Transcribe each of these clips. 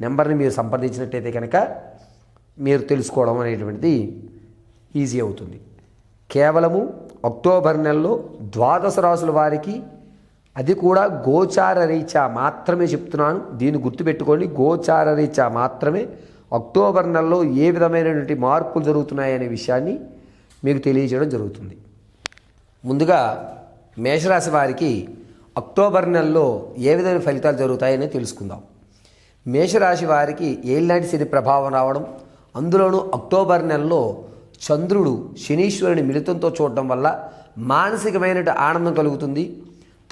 నెంబర్ని మీరు సంప్రదించినట్టయితే కనుక మీరు తెలుసుకోవడం అనేటువంటిది ఈజీ అవుతుంది. కేవలము అక్టోబర్ నెలలో ద్వాదశ రాసుల వారికి అది కూడా గోచార రీత్యా మాత్రమే చెప్తున్నాను. దీన్ని గుర్తుపెట్టుకోండి. గోచార రీత్యా మాత్రమే అక్టోబర్ నెలలో ఏ విధమైనటువంటి మార్పులు జరుగుతున్నాయనే విషయాన్ని మీకు తెలియజేయడం జరుగుతుంది. ముందుగా మేషరాశి వారికి అక్టోబర్ నెలలో ఏ విధమైన ఫలితాలు జరుగుతాయని తెలుసుకుందాం. మేషరాశి వారికి ఏళ్ళనాటి శని ప్రభావం రావడం అందులోనూ అక్టోబర్ నెలలో చంద్రుడు శనీశ్వరుని మిళితంతో చూడడం వల్ల మానసికమైన ఆనందం కలుగుతుంది.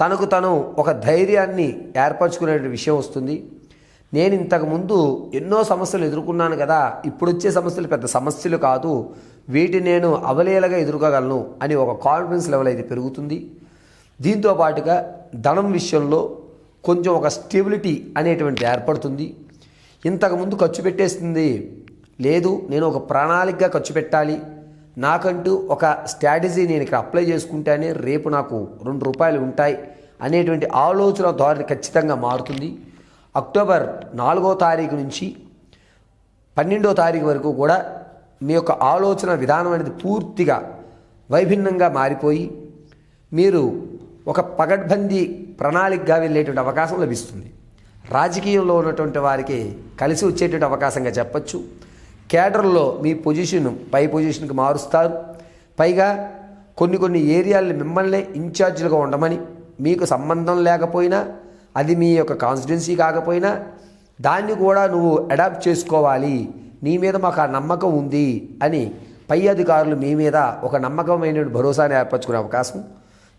తనకు తను ఒక ధైర్యాన్ని ఏర్పరచుకునే విషయం వస్తుంది. నేను ఇంతకుముందు ఎన్నో సమస్యలు ఎదుర్కొన్నాను కదా ఇప్పుడు వచ్చే సమస్యలు పెద్ద సమస్యలు కాదు వీటిని నేను అవలేలగా ఎదుర్కోగలను అని ఒక కాన్ఫిడెన్స్ లెవెల్ అయితే పెరుగుతుంది. దీంతో పాటుగా ధనం విషయంలో కొంచెం ఒక స్టెబిలిటీ అనేటువంటిది ఏర్పడుతుంది. ఇంతకుముందు ఖర్చు పెట్టేస్తుంది లేదు నేను ఒక ప్రణాళికగా ఖర్చు పెట్టాలి. నాకంటూ ఒక స్ట్రాటజీ నేను ఇక్కడ అప్లై చేసుకుంటేనే రేపు నాకు రెండు రూపాయలు ఉంటాయి అనేటువంటి ఆలోచన ధోరణి ఖచ్చితంగా మారుతుంది. అక్టోబర్ నాలుగో తారీఖు నుంచి పన్నెండో తారీఖు వరకు కూడా మీ యొక్క ఆలోచన విధానం అనేది పూర్తిగా వైభిన్నంగా మారిపోయి మీరు ఒక పగడ్బందీ ప్రణాళికగా వెళ్ళేటువంటి అవకాశం లభిస్తుంది. రాజకీయంలో ఉన్నటువంటి వారికి కలిసి వచ్చేటువంటి అవకాశంగా చెప్పచ్చు. కేడర్లో మీ పొజిషన్ పై పొజిషన్కి మారుస్తారు. పైగా కొన్ని కొన్ని ఏరియాలను మిమ్మల్ని ఇన్ఛార్జ్లుగా ఉండమని మీకు సంబంధం లేకపోయినా అది మీ యొక్క కాన్స్టిట్యున్సీ కాకపోయినా దాన్ని కూడా నువ్వు అడాప్ట్ చేసుకోవాలి. నీ మీద మాకు ఆ నమ్మకం ఉంది అని పై అధికారులు మీ మీద ఒక నమ్మకమైన భరోసాను ఏర్పరచుకునే అవకాశం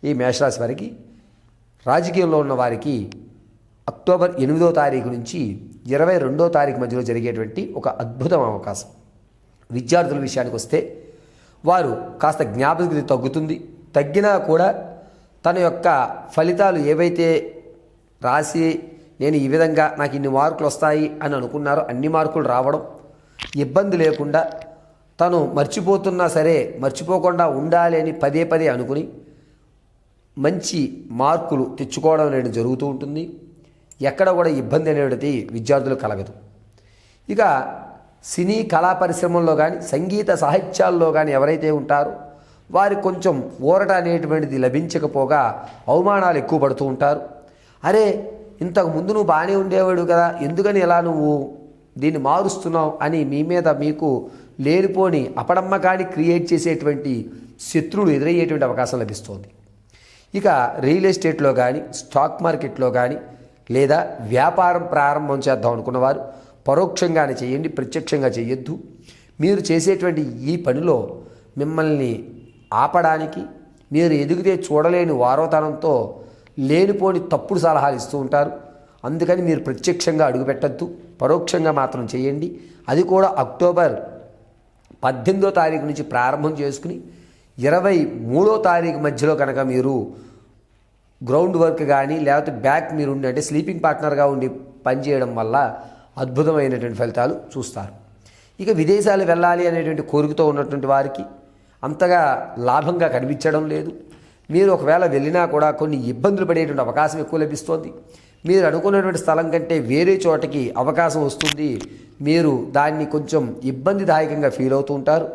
ఈ మేషరాశి వారికి రాజకీయంలో ఉన్న వారికి అక్టోబర్ ఎనిమిదో తారీఖు నుంచి ఇరవై రెండో తారీఖు మధ్యలో జరిగేటువంటి ఒక అద్భుతం అవకాశం. విద్యార్థుల విషయానికి వస్తే వారు కాస్త జ్ఞాపకత తగ్గుతుంది. తగ్గినా కూడా తన యొక్క ఫలితాలు ఏవైతే రాసి నేను ఈ విధంగా నాకు ఇన్ని మార్కులు వస్తాయి అని అనుకున్నారో అన్ని మార్కులు రావడం ఇబ్బంది లేకుండా తను మర్చిపోతున్నా సరే మర్చిపోకుండా ఉండాలి అని పదే పదే అనుకుని మంచి మార్కులు తెచ్చుకోవడం అనేది జరుగుతూ ఉంటుంది. ఎక్కడ కూడా ఇబ్బంది అనేది విద్యార్థులు కలగదు. ఇక సినీ కళా పరిశ్రమల్లో కానీ సంగీత సాహిత్యాల్లో కానీ ఎవరైతే ఉంటారో వారికి కొంచెం ఊరట అనేటువంటిది లభించకపోగా అవమానాలు ఎక్కువ పడుతూ ఉంటారు. అరే ఇంతకు ముందు నువ్వు బాగానే ఉండేవాడు కదా ఎందుకని ఇలా నువ్వు దీన్ని మారుస్తున్నావు అని మీ మీద మీకు లేనిపోని అపడమ్మకాన్ని క్రియేట్ చేసేటువంటి శత్రువులు ఎదురయ్యేటువంటి అవకాశం లభిస్తుంది. ఇక రియల్ ఎస్టేట్లో కానీ స్టాక్ మార్కెట్లో కానీ లేదా వ్యాపారం ప్రారంభం చేద్దాం అనుకున్నవారు పరోక్షంగానే చేయండి ప్రత్యక్షంగా చేయొద్దు. మీరు చేసేటువంటి ఈ పనిలో మిమ్మల్ని ఆపడానికి మీరు ఎదిగితే చూడలేని వారోతనంతో లేనిపోని తప్పుడు సలహాలు ఇస్తూ ఉంటారు. అందుకని మీరు ప్రత్యక్షంగా అడుగుపెట్టద్దు పరోక్షంగా మాత్రం చేయండి. అది కూడా అక్టోబర్ పద్దెనిమిదో తారీఖు నుంచి ప్రారంభం చేసుకుని ఇరవై మూడో తారీఖు మధ్యలో కనుక మీరు గ్రౌండ్ వర్క్ కానీ లేకపోతే బ్యాక్ మీరు ఉండి అంటే స్లీపింగ్ పార్ట్నర్గా ఉండి పనిచేయడం వల్ల అద్భుతమైనటువంటి ఫలితాలు చూస్తారు. ఇక విదేశాలు వెళ్ళాలి అనేటువంటి కోరికతో ఉన్నటువంటి వారికి అంతగా లాభంగా కనిపించడం లేదు. మీరు ఒకవేళ వెళ్ళినా కూడా కొన్ని ఇబ్బందులు పడేటువంటి అవకాశం ఎక్కువ లభిస్తోంది. మీరు అనుకున్నటువంటి స్థలం కంటే వేరే చోటకి అవకాశం వస్తుంది. మీరు దాన్ని కొంచెం ఇబ్బందిదాయకంగా ఫీల్ అవుతూ ఉంటారు.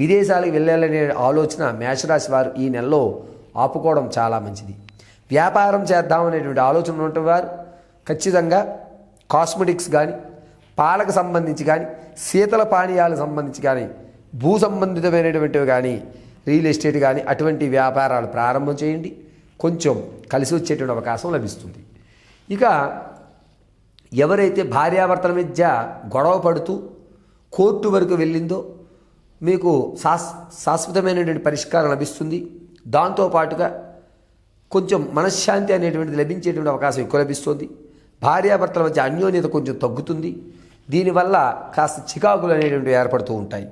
విదేశాలకు వెళ్ళాలనే ఆలోచన మేషరాశి వారు ఈ నెలలో ఆపుకోవడం చాలా మంచిది. వ్యాపారం చేద్దామనేటువంటి ఆలోచన ఉన్నటువంటి వారు ఖచ్చితంగా కాస్మెటిక్స్ కానీ పాలకు సంబంధించి కానీ శీతల పానీయాలకు సంబంధించి కానీ భూ సంబంధితమైనటువంటివి కానీ రియల్ ఎస్టేట్ కానీ అటువంటి వ్యాపారాలు ప్రారంభం చేయండి. కొంచెం కలిసి వచ్చేటువంటి అవకాశం లభిస్తుంది. ఇక ఎవరైతే భార్యాభర్తల మధ్య గొడవ పడుతూ కోర్టు వరకు వెళ్ళిందో మీకు శాస్ శాశ్వతమైనటువంటి పరిష్కారం లభిస్తుంది. దాంతోపాటుగా కొంచెం మనశ్శాంతి అనేటువంటిది లభించేటువంటి అవకాశం ఎక్కువ లభిస్తుంది. భార్యాభర్తల మధ్య అన్యోన్యత కొంచెం తగ్గుతుంది. దీనివల్ల కాస్త చికాకులు అనేటువంటివి ఏర్పడుతూ ఉంటాయి.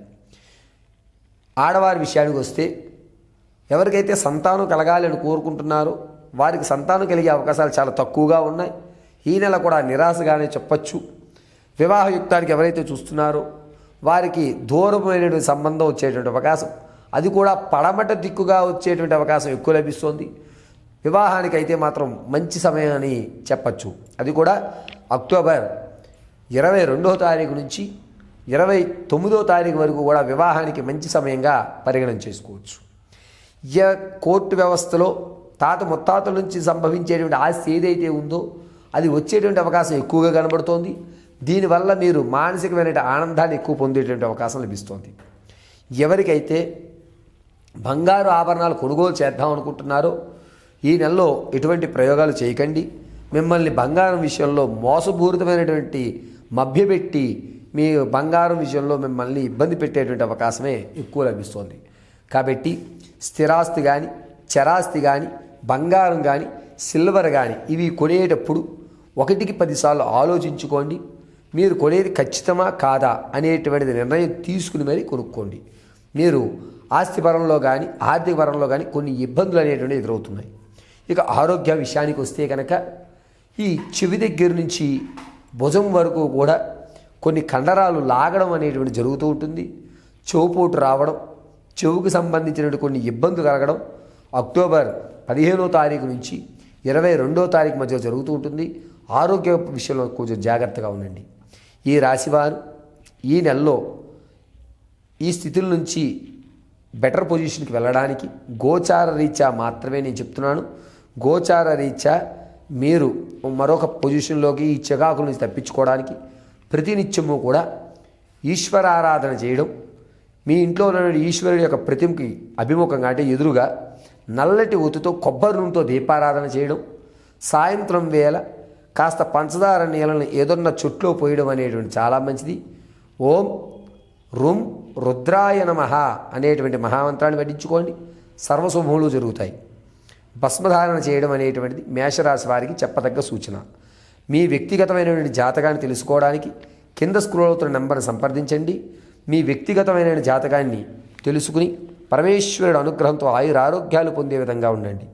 ఆడవారి విషయానికి వస్తే ఎవరికైతే సంతానం కలగాలి అని కోరుకుంటున్నారో వారికి సంతానం కలిగే అవకాశాలు చాలా తక్కువగా ఉన్నాయి. ఈ నెల కూడా నిరాశగానే చెప్పచ్చు. వివాహయుక్తానికి ఎవరైతే చూస్తున్నారో వారికి దూరమైనటువంటి సంబంధం వచ్చేటువంటి అవకాశం. అది కూడా పడమట దిక్కుగా వచ్చేటువంటి అవకాశం ఎక్కువ లభిస్తోంది. వివాహానికి అయితే మాత్రం మంచి సమయం అని చెప్పచ్చు. అది కూడా అక్టోబర్ ఇరవై రెండో తారీఖు నుంచి ఇరవై తొమ్మిదో తారీఖు వరకు కూడా వివాహానికి మంచి సమయంగా పరిగణన చేసుకోవచ్చు. ఈ కోర్టు వ్యవస్థలో తాత ముత్తాతల నుంచి సంభవించేటువంటి ఆస్తి ఏదైతే ఉందో అది వచ్చేటువంటి అవకాశం ఎక్కువగా కనబడుతోంది. దీనివల్ల మీరు మానసికమైన ఆనందాన్ని ఎక్కువ పొందేటువంటి అవకాశం లభిస్తోంది. ఎవరికైతే బంగారు ఆభరణాలు కొనుగోలు చేద్దాం అనుకుంటున్నారో ఈ నెలలో ఎటువంటి ప్రయోగాలు చేయకండి. మిమ్మల్ని బంగారం విషయంలో మోసపూరితమైనటువంటి మభ్యపెట్టి మీ బంగారం విషయంలో మిమ్మల్ని ఇబ్బంది పెట్టేటువంటి అవకాశమే ఎక్కువ లభిస్తోంది. కాబట్టి స్థిరాస్తి కానీ చరాస్తి కానీ బంగారం కానీ సిల్వర్ కానీ ఇవి కొనేటప్పుడు ఒకటికి పదిసార్లు ఆలోచించుకోండి. మీరు కొనేది ఖచ్చితమా కాదా అనేటువంటిది నిర్ణయం తీసుకుని మరీ కొనుక్కోండి. మీరు ఆస్తి పరంలో కానీ ఆర్థిక పరంలో కానీ కొన్ని ఇబ్బందులు అనేటువంటివి ఎదురవుతున్నాయి. ఇక ఆరోగ్య విషయానికి వస్తే కనుక ఈ చెవి దగ్గర నుంచి భుజం వరకు కూడా కొన్ని కండరాలు లాగడం అనేటువంటి జరుగుతూ ఉంటుంది. చెవుపోటు రావడం చెవుకు సంబంధించినటువంటి కొన్ని ఇబ్బందులు కలగడం అక్టోబర్ పదిహేనో తారీఖు నుంచి ఇరవై రెండో తారీఖు మధ్య జరుగుతూ ఉంటుంది. ఆరోగ్య విషయంలో కొంచెం జాగ్రత్తగా ఉండండి. ఈ రాశివారు ఈ నెలలో ఈ స్థితుల నుంచి బెటర్ పొజిషన్కి వెళ్ళడానికి గోచార రీత్యా మాత్రమే నేను చెప్తున్నాను. గోచార రీత్యా మీరు మరొక పొజిషన్లోకి ఈ చికాకుల నుంచి తప్పించుకోవడానికి ప్రతినిత్యము కూడా ఈశ్వర ఆరాధన చేయడం మీ ఇంట్లో ఉన్న ఈశ్వరుడి యొక్క ప్రతిమకి అభిముఖంగా అంటే ఎదురుగా నల్లటి ఒత్తుతో కొబ్బరి నూనెతో దీపారాధన చేయడం సాయంత్రం వేళ కాస్త పంచదార నీళ్ళని ఏదన్న చుట్లో పోయడం అనేటువంటి చాలా మంచిది. ఓం రుం రుద్రాయ నమ అనేటువంటి మహామంత్రాన్ని పఠించుకోండి. సర్వశుభములు జరుగుతాయి. భస్మధారణ చేయడం అనేటువంటిది మేషరాశి వారికి చెప్పదగ్గ సూచన. మీ వ్యక్తిగతమైనటువంటి జాతకాన్ని తెలుసుకోవడానికి కింద స్క్రోల్ అవుతున్న నెంబర్ని సంప్రదించండి. మీ వ్యక్తిగతమైన జాతకాన్ని తెలుసుకుని పరమేశ్వరుడు అనుగ్రహంతో ఆయురారోగ్యాలు పొందే విధంగా ఉండండి.